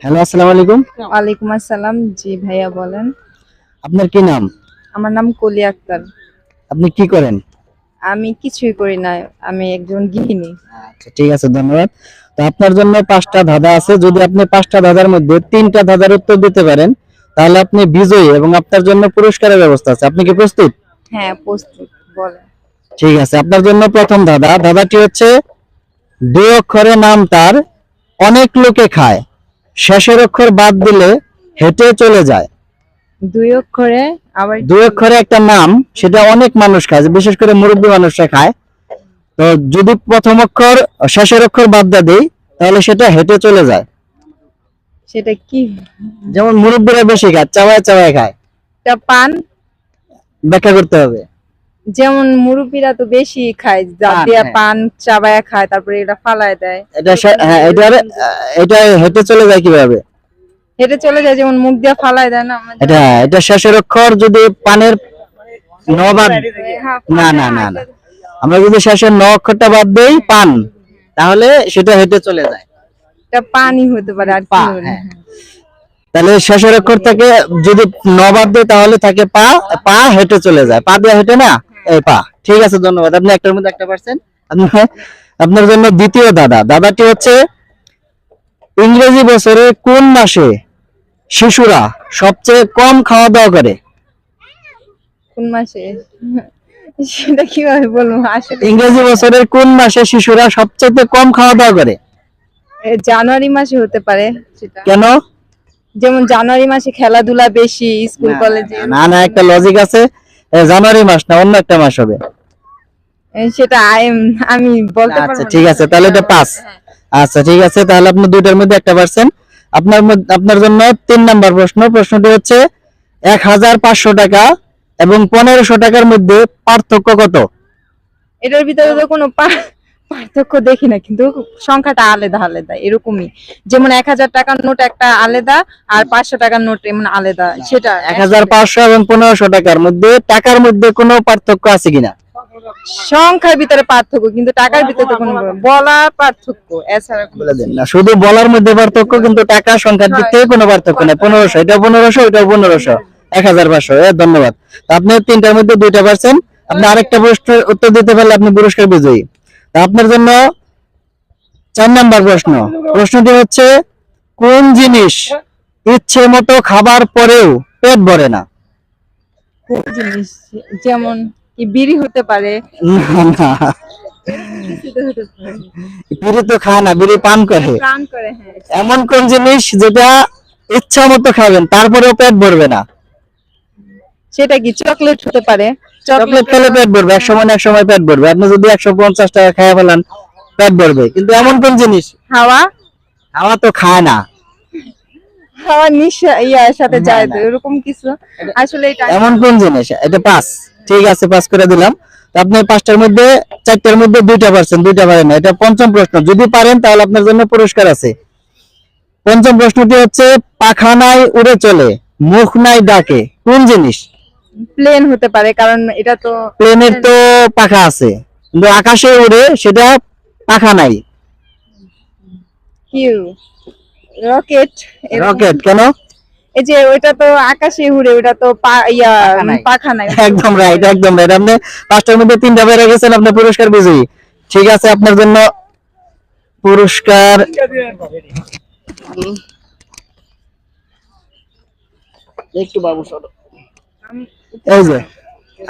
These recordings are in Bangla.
হ্যালো আসসালামু আলাইকুম। ওয়ালাইকুম আসসালাম। জি ভাইয়া বলেন। আপনার কি নাম? আমার নাম কলি আক্তার। আপনি কি করেন? আমি কিছুই করি না আমি একজন গৃহিণী। আচ্ছা ঠিক আছে ধন্যবাদ। তো আপনার জন্য পাঁচটা ধাঁধা আছে। যদি আপনি পাঁচটা ধাঁধার মধ্যে তিনটা ধাঁধার উত্তর দিতে পারেন তাহলে আপনি বিজয়ী এবং আপনার জন্য পুরস্কারের ব্যবস্থা আছে। আপনি কি প্রস্তুত? হ্যাঁ প্রস্তুত বলেন। ঠিক আছে আপনার জন্য প্রথম ধাঁধা। ধাঁধাটি হচ্ছে দুই অক্ষরে নাম তার অনেক লোকে খায়। শেষের অক্ষর বাদ দিলে হেঁটে চলে যায়। দুই অক্ষরে আবার দুই অক্ষরে একটা নাম সেটা অনেক মানুষ খায় বিশেষ করে মুরব্বী মানুষরা খায়। তো যদি প্রথম অক্ষর শেষের অক্ষর বাদ দিয়ে দেই তাহলে সেটা হেঁটে চলে যায়। সেটা কি? যেমন মুরব্বীরা বেশি খায় চাওয়ায় চাওয়ায় খায়। এটা পান? ব্যাখ্যা করতে হবে। যেমন মুরব্বীরা তো বেশি খায় যা পান, দিয়া হ্যাঁ। চাবায়া খায় তারপরে এটা ফালায় দেয়। এটা হ্যাঁ এটা হেঁটে চলে যায় কীভাবে? হেঁটে চলে যায় যেমন মুখ দিয়া ফালায় দেয় না এটা এটা শেষের অক্ষর যদি পানের ন বাদ হ্যাঁ, না না না না। আমরা যদি শেষের ন অক্ষরটা বাদ দেই পান তাহলে সেটা হেঁটে চলে যায়। এটা পানি হতে পারে আর পা, হ্যাঁ। তাহলে শেষের অক্ষর থেকে যদি ন বাদ দেয় তাহলে থাকে পা পা হেঁটে চলে যায়। পা দিয়ে হেঁটে না? পা ঠিক আছে ধন্যবাদ। আপনি একটার মধ্যে একটা পারছেন? আপনার জন্য দ্বিতীয় দাদা। দাদাটি হচ্ছে ইংরেজি বছরে কোন মাসে শিশুরা সবচেয়ে কম খাওয়া দাওয়া করে? কোন মাসে? সেটা কীভাবে বলব? আসলে ইংরেজি বছরের কোন মাসে শিশুরা সবচেয়ে কম খাওয়া দাওয়া করে? জানুয়ারি মাসে হতে পারে সেটা। কেন? যেমন জানুয়ারি মাসে খেলাধুলা বেশি স্কুল কলেজে। না না একটা লজিক আছে। জানুয়ারি মাস না অন্য একটা মাস হবে? সেটা আই- আমি বলতে পারব আচ্ছা ঠিক আছে তাহলে এটা পাস। আচ্ছা ঠিক আছে তাহলে আপনি দুইটার মধ্যে একটা পারছেন। আপনার আপনার জন্য তিন নাম্বার প্রশ্ন। প্রশ্নটি হচ্ছে এক হাজার পাঁচশো টাকা এবং পনেরোশো টাকার মধ্যে পার্থক্য কত? এটার ভিতরে তো কোনো পা- পার্থক্য দেখি না কিন্তু সংখ্যাটা আলাদা আলাদা এরকমই। যেমন এক হাজার টাকার নোট একটা আলাদা আর পাঁচশো টাকার নোট এমন আলাদা সেটা এক হাজার পাঁচশো এবং পনেরোশো টাকার মধ্যে টাকার মধ্যে কোনো পার্থক্য আছে কিনা? সংখ্যার ভিতরে পার্থক্য কিন্তু টাকার ভিতরে তো কোনো বলা পার্থক্য এছাড়া বলে দেন না শুধু বলার মধ্যে পার্থক্য কিন্তু টাকা সংখ্যার দিক থেকে কোনো পার্থক্য নেই। পনেরোশো এটা পনেরোশো এটা পনেরোশো এক হাজার পাঁচশো এ, ধন্যবাদ। আপনি তিনটার মধ্যে দুইটা পারছেন। আপনি আরেকটা প্রশ্নের উত্তর দিতে পারলে আপনি পুরস্কার বিজয়ী। আপনার জন্য চার নাম্বার প্রশ্ন। প্রশ্নটি হচ্ছে কোন জিনিস ইচ্ছে মতো খাবার পরেও পেট ভরে না? জিনিস? যেমন কি বিড়ি হতে পারে? না, বিড়ি তো খায় না বিড়ি পান করে। করে হ্যাঁ। এমন কোন জিনিস যেটা ইচ্ছা মতো খাবেন তারপরেও পেট ভরবে না? সেটা কি চকলেট হতে পারে? চকলেট খেলে পেট ভরবে এক সময় এক সময় পেট ভরবে। আপনি যদি একশো পঞ্চাশ টাকা খেয়ে ফেলান পেট ভরবে। কিন্তু এমন কোন জিনিস? হাওয়া? হাওয়া তো খায় না। হাওয়া নিঃশ্বাস ইয়ার সাথে যায় এরকম কিছু। আসলে এটা এমন কোন জিনিস? এটা পাস। ঠিক আছে পাস করে দিলাম। আপনি পাঁচটার মধ্যে চারটার মধ্যে দুইটা পারছেন দুইটা পারেন না। এটা পঞ্চম প্রশ্ন। যদি পারেন তাহলে আপনার জন্য পুরস্কার আছে। পঞ্চম প্রশ্নটি হচ্ছে পাখা নাই উড়ে চলে মুখ নাই ডাকে। কোন জিনিস? প্লেন হতে পারে কারণ এটা তো প্লেনের তো পাখা আছে। কিন্তু আকাশে উড়ে সেটা পাখা নাই। কি রকেট রকেট কেন? এই যে ওইটা তো আকাশে উড়ে ওটা তো ইয়া পাখা নাই। পাখা নাই। একদম রাইট একদম রাইট আপনি পাঁচটার মধ্যে তিনটা বেড়ে গেছেন আপনি পুরস্কার বিজয়ী। ঠিক আছে আপনার জন্য পুরস্কার। একটু বাবু সরো। এই যে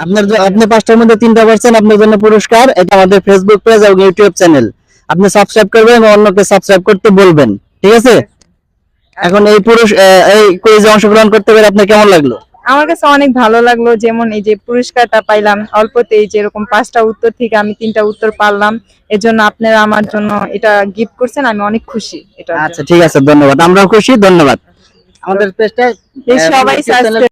আপনার আপনি পাঁচটার মধ্যে তিনটা আপনার জন্য পুরস্কার। এটা আমাদের ফেসবুক পেজ এবং ইউটিউব চ্যানেল আপনি সাবস্ক্রাইব করবেন এবং অন্যকে সাবস্ক্রাইব করতে বলবেন। ঠিক আছে? এখন এই পুরুষ এই কুইজে অংশগ্রহণ করতে পেরে আপনার কেমন লাগল? আমার কাছে অনেক ভালো লাগল যেমন এই যে পুরস্কারটা পাইলাম। অল্পতেই যেরকম পাঁচটা উত্তর থেকে আমি তিনটা উত্তর পারলাম। এজন্য আপনারা আমার জন্য এটা গিফট করছেন আমি অনেক খুশি এটা আচ্ছা ঠিক আছে ধন্যবাদ। আমরাও খুশি ধন্যবাদ। আমাদের পেজটা সবাই